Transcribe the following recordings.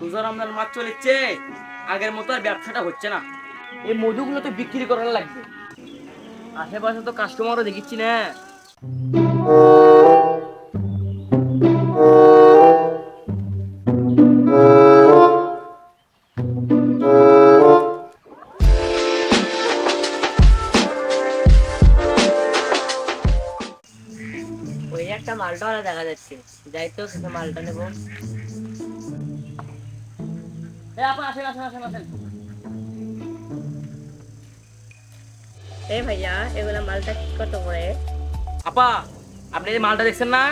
রমজান মাস চলেছে। আগের মতো আর ব্যবসাটা হচ্ছে না। এই মধুগুলো তো বিক্রি করার লাগবে। আশেপাশে তো কাস্টমারও দেখিচ্ছি না। ওই একটা মালটা দেখা যাচ্ছে। যাই তো, মালটা নেব। এই আপা আসেন আসেন আসেন আসেন। এই ভাইয়া এগুলা মালটা কত করে? আপা আপনি এই মালটা দেখছেন না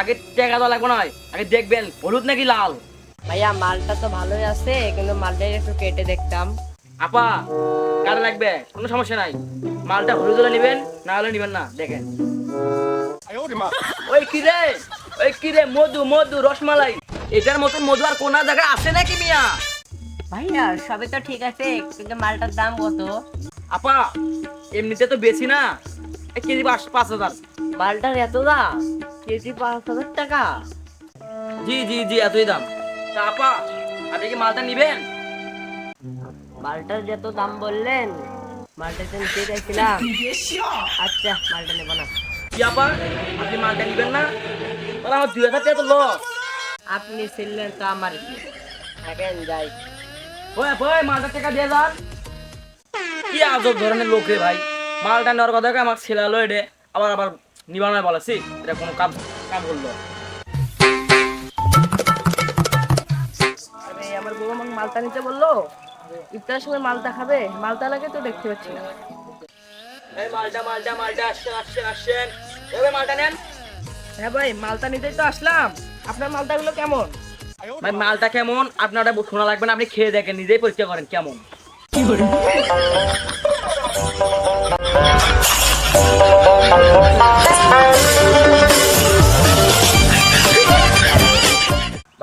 আগে টাকা দেওয়া লাগবে নয় আগে দেখবেন হলুদ নাকি লাল? ভাইয়া মালটা তো ভালোই আছে কিন্তু মালটা একটু কেটে দেখতাম। আপা কার লাগবে কোনো সমস্যা নাই। মালটা হলুদ হলে নেবেন না হলে নেবেন না দেখেন। ওই কি রে? ওই কি রে? মধু মধু রসমালাই। এটার মতন মধু আর কোন জায়গায় আছে নাকি মিয়া? ভাইয়া সবই তো ঠিক আছে কিন্তু মালটার দাম কত? আপা এমনিতে তো বেশি না। এক কেজি পাঁচ পাঁচ হাজার। মালটার এত দাম? কেজি পাঁচ হাজার টাকা? জি জি জি এতই দাম। তা আপা আপনি কি মালটা নিবেন? মালটার যত দাম বললেন মালটা তো নিতে চাইছিলাম আচ্ছা মালটা নেব না। কি আপা আপনি মালটা নিবেন না? তাহলে আমার দুই হাজার টাকা তো লস আপনি ছিলেন তো আমার কি থাকেন যাই। ওই ওই মালটা টাকা দিয়ে যান। কি আজব ধরনের লোক রে ভাই। মালটা নেওয়ার কথা আমার ছেলে আলো এডে। আবার আবার নিবানো বলেছি এটা কোনো কাম কাম করল। আমার বউ আমাকে মালটা নিতে বলল? ইফতারের সময় মালটা খাবে? মালটা লাগে তো দেখতে পাচ্ছি না। এই মালটা মালটা মালটা আসছেন আসছেন আসছেন। এবার মালটা নেন। হ্যাঁ ভাই মালটা নিতেই তো আসলাম। আপনার মালটাগুলো কেমন? ভাই মালটা কেমন? আপনার ওটা শোনা লাগবে না আপনি খেয়ে দেখেন নিজেই পরীক্ষা করেন কেমন।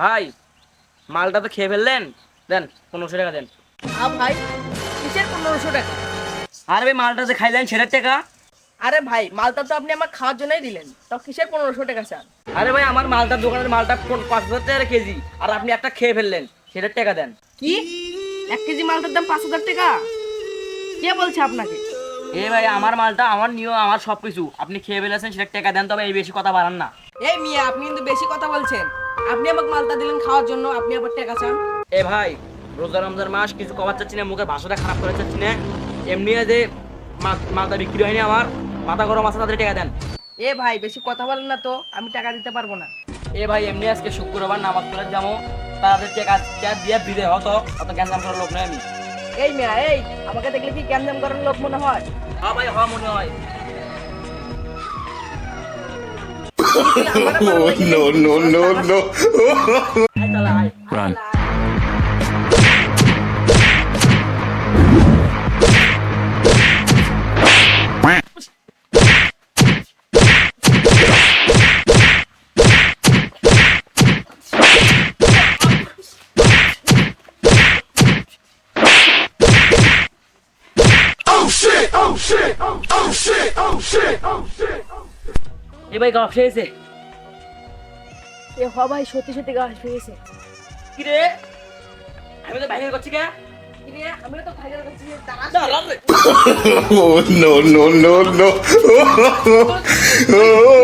ভাই মালটা তো খেয়ে ফেললেন। দেন পনেরোশো টাকা দেন। ভাই কিসের পনেরোশো টাকা? আর ভাই মালটা যে খাইলেন সেটার টাকা? আরে ভাই মালটা তো আপনি আমার খাওয়ার জন্যই দিলেন। তো কিসের পনেরোশো টাকা স্যার আরে ভাই আমার মালটার দোকানের মালটা পাঁচ হাজার টাকা কেজি? আর আপনি একটা খেয়ে ফেললেন সেটার টাকা দেন। কি? এক কেজি মালটার দাম পাঁচ হাজার টাকা? কে বলছে আপনাকে? এ ভাই আমার মালটা আমার নিয়ম আমার সব কিছু আপনি খেয়ে ফেলেছেন সেটার টাকা দেন তবে এই বেশি কথা বাড়ান না। এই মিয়া আপনি কিন্তু বেশি কথা বলছেন। আপনি আমাকে মালটা দিলেন খাওয়ার জন্য আপনি আবার টাকা চান। এ ভাই রোজা রমজান মাস কিছু কবার চাচ্ছি না মুখের ভাষাটা খারাপ করে চাচ্ছি না। এমনি যে মালটা বিক্রি হয়নি আমার মাথা গরম আছে তাদের টাকা দেন। এ ভাই বেশি কথা বলেন না তো আমি টাকা দিতে পারব না। এ ভাই এমনি আজকে শুক্রবার নামাজ পড়ে যাব তাদের টাকা টাকা দিয়ে বিদে হতো অত জ্ঞান করার লোক নয় আমি। এই মিয়া এই আমাকে দেখলে কি ক্যাম করার লোক মনে হয়? হ্যাঁ ভাই হ্যাঁ মনে হয়। Oh, no, no, no, no. আয় তাহলে আয় Run. এ ভাই গাছ হয়েছে এ হ ভাই সত্যি সত্যি গাছ পেয়েছে কি রে আমি তো বাইরে করছি কে। Oh, no, no, no, no. Oh,